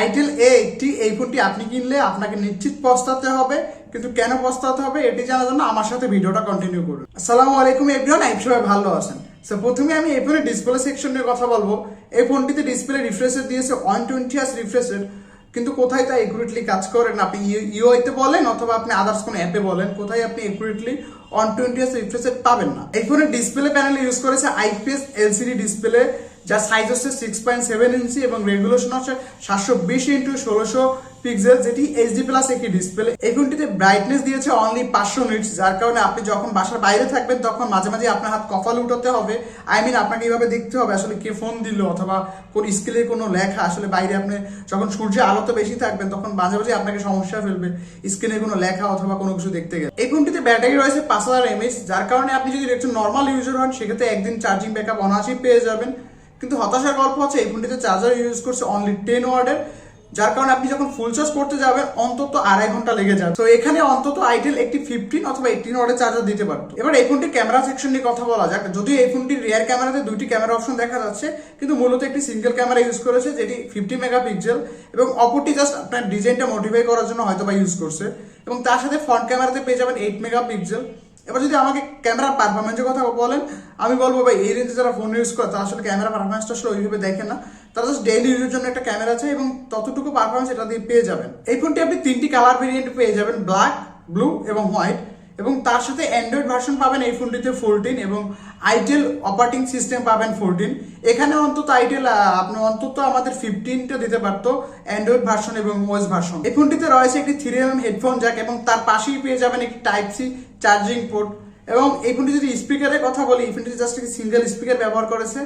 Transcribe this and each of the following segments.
Itel এ eighty এই ফোনটি আপনি কিনলে আপনাকে নিশ্চিত পস্তাতে হবে। কিন্তু কেন পস্তাতে হবে এটি জানার জন্য আমার সাথে ভিডিওটা কন্টিনিউ করুন। আসসালামু আলাইকুম এভরিওয়ান আইপ সবাই ভালো আছেন। সো প্রথমে আমি এই ফোনের ডিসপ্লে সেকশন নিয়ে কথা বলব। এই ফোনটিতে ডিসপ্লে রিফ্রেশার দিয়েছে ওয়ান টোয়েন্টি আস রিফ্রেশার কিন্তু কোথায় তা একুরেটলি কাজ করেন আপনি ইউআইতে বলেন অথবা আপনি আদার্স কোনো অ্যাপে বলেন, কোথায় আপনি একুরেটলি অন টোয়েন্টি এস রিফ্রেশার পাবেন না? এই ফোনের ডিসপ্লে প্যানেল ইউজ করেছে আইপিএস এলসিডি ডিসপ্লে যার সাইজ হচ্ছে সিক্স পয়েন্ট সেভেন ইঞ্চি এবং রেগুলেশন হচ্ছে সাতশো বিশ ইন্টু ষোলোশো পিক্সেল যেটি এইচডি প্লাস একটি ডিসপ্লে এই ফোনটিতে ব্রাইটনেস দিয়েছে অনলি পাঁচশো নিটস যার কারণে আপনি যখন বাসার বাইরে থাকবেন, তখন মাঝে মাঝে আপনার হাত কপাল উঠাতে হবে। আই মিন আপনাকে এইভাবে দেখতে হবে, আসলে কে ফোন দিল অথবা কোন স্কেলের কোনো লেখা। আসলে বাইরে আপনি যখন সূর্যের আলো তো বেশি থাকবেন, তখন মাঝে মাঝে আপনাকে সমস্যা ফেলবে স্ক্রিনে কোনো লেখা অথবা কোনো কিছু দেখতে গেলে। এই ফোনটিতে ব্যাটারি রয়েছে পাঁচ হাজার এমএস যার কারণে আপনি যদি একটু নর্মাল ইউজার হন, সেক্ষেত্রে একদিন চার্জিং ব্যাকআপ অনায়াসই পেয়ে যাবেন। কিন্তু হতাশার গল্প হচ্ছে, এই ফোনটিতে চার্জার ইউজ করছে অনলি টেন ওয়ার্ডের যার কারণে আপনি যখন ফুল চার্জ করতে যাবেন, অন্তত আড়াই ঘণ্টা লেগে যাবে। তো এখানে অন্তত আইটেল একটি ফিফটিন অথবা এইটিন ওয়ার্ডের চার্জার দিতে পারতো। এবার এই ফোনটির ক্যামেরা সেকশন নিয়ে কথা বলা যাক। যদিও এই ফোনটির রিয়ার ক্যামেরাতে দুইটি ক্যামেরা অপশন দেখা যাচ্ছে, কিন্তু মূলত একটি সিঙ্গেল ক্যামেরা ইউজ করেছে, যেটি ফিফটি মেগাপিক্সেল এবং অপরটি জাস্ট আপনার ডিজাইনটা মডিফাই করার জন্য হয়তো বা ইউজ করছে। এবং তার সাথে ফ্রন্ট ক্যামেরাতে পেয়ে যাবেন এইট মেগাপিক্সেল এবার যদি আমাকে ক্যামেরার পারফরমেন্সের কথা বলেন, আমি বলব ভাই, এই রেঞ্জে যারা ফোন ইউজ করে তারা আসলে ক্যামেরা পারফরমেন্সটা আসলে ওইভাবে দেখে না। তারা জাস্ট ডেইলি ইউজের জন্য একটা ক্যামেরা আছে এবং ততটুকু পারফরমেন্স এটা দিয়ে পেয়ে যাবেন। এই ফোনটি আপনি তিনটি কালার ভেরিয়েন্ট পেয়ে যাবেন ব্ল্যাক ব্লু এবং হোয়াইট এবং তার সাথে অ্যান্ড্রয়েড ভার্সন পাবেন এই ফোনটিতে ফোরটিন এবং আইটেল অপারেটিং সিস্টেম পাবেন ফোরটিন এখানে অন্তত আইটেল আপনি অন্তত আমাদের ফিফটিনটা দিতে পারতো অ্যান্ড্রয়েড ভার্সন এবং ওএস ভার্সন এই ফোনটিতে রয়েছে একটি থ্রি এম হেডফোন জ্যাক এবং তার পাশেই পেয়ে যাবেন একটি টাইপ সি চার্জিং পোর্ট এবং এই ফোনটি যদি স্পিকারের কথা বলি, এই ফোনটি জাস্ট একটি সিঙ্গেল স্পিকার ব্যবহার করেছে।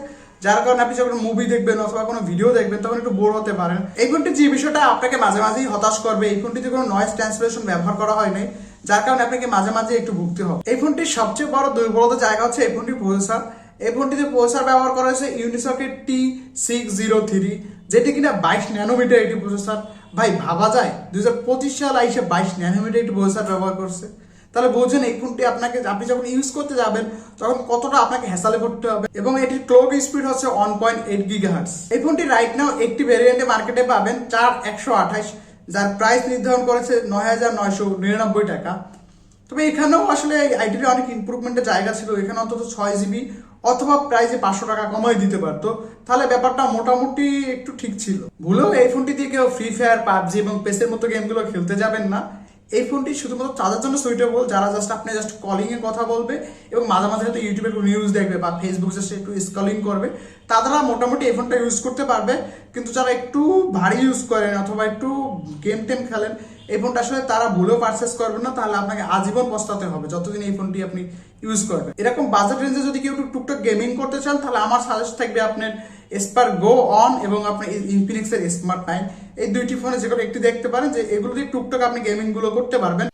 যার কারণে আপনি যখন মুভি দেখবেন অথবা কোনো ভিডিও দেখবেন, তখন একটু বোর হতে পারেন। এই ফোনটি যে বিষয়টা আপনাকে মাঝে মাঝেই হতাশ করবে, এই ফোনটিতে কোনো নয়েজ ট্রান্সলেশন ব্যবহার করা হয় নাই। যার কারণে আপনাকে মাঝে মাঝে একটু ভুগতে হবে। এই ফোনটির সবচেয়ে বড় দুর্বলতা জায়গা হচ্ছে এই ফোনটির প্রসেসর এই ফোনটিতে প্রসেসর ব্যবহার করা হয়েছে ইউনিসকের টি সিক্স জিরো থ্রি যেটি কিনা বাইশ ন্যানোমিটার একটি প্রসেসর ভাই, ভাবা যায় দু হাজার পঁচিশ সাল আইসে বাইশ ন্যানোমিটার একটি প্রসেসর ব্যবহার করছে। তাহলে বোঝেন, এই ফোনটি আপনাকে, আপনি যখন ইউজ করতে যাবেন, তখন কতটা আপনাকে হ্যাসালে করতে হবে। এবং এটির ক্লোক স্পিড হচ্ছে ওয়ান পয়েন্ট এইট গিগাহার্স এই ফোনটি রাইট নাও একটি ভেরিয়েন্টে মার্কেটে পাবেন, চার একশো আঠাশ। যার প্রাইস নির্ধারণ করেছে নয় হাজার নয়শো নিরানব্বই টাকা। তবে এখানেও আসলে আইটিভি অনেক ইম্প্রুভমেন্টের জায়গা ছিল। এখানে অন্তত ছয় জিবি অথবা প্রাইসে পাঁচশো টাকা কমাই দিতে পারতো। তাহলে ব্যাপারটা মোটামুটি একটু ঠিক ছিল। ভুলেও এই ফোনটি দিয়ে কেউ ফ্রি ফায়ার পাবজি এবং পেসের মতো গেমগুলো খেলতে যাবেন না। এই ফোনটি শুধুমাত্র তাদের জন্য সুইটেবল যারা জাস্ট আপনি জাস্ট কলিংয়ে কথা বলবে এবং মাঝে মাঝে হয়তো ইউটিউবে একটু নিউজ দেখবে বা ফেসবুক জাস্ট একটু স্কলিং করবে তারা মোটামুটি এই ফোনটা ইউজ করতে পারবে। কিন্তু যারা একটু ভারী ইউজ করেন অথবা একটু গেম টেম খেলেন এই ফোনটা আসলে তারা ভুলেও পারচেস করবেন না, তাহলে আপনাকে আজীবন পস্তাতে হবে, যতদিন এই ফোনটি আপনি ইউজ করবেন। এরকম বাজেট রেঞ্জে যদি কেউ একটু টুকটাক গেমিং করতে চান, তাহলে আমার সাজেস্ট থাকবে আপনার এসপার গো অন এবং আপনার ইনফিনিক্সের স্মার্ট নাইন এই দুইটি ফোনে যে একটি দেখতে পারেন যে এগুলো দিয়ে টুকটাক আপনি গেমিংগুলো করতে পারবেন।